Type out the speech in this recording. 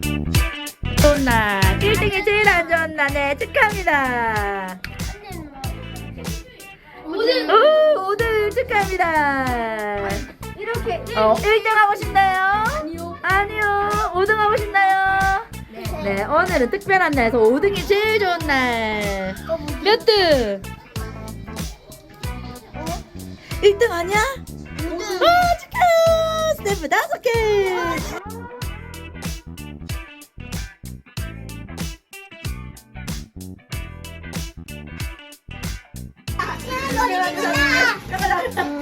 좋은 날 1등이 제일 안 좋은 날네 축하합니다 오늘 오, 오늘 축하합니다 이렇게 어, 1등 하고 싶나요? 아니요. 아니요 5등 하고 싶나요? 네 오늘은 특별한 날에서 5등이 제일 좋은 날 몇 등? 1등 아니야? だから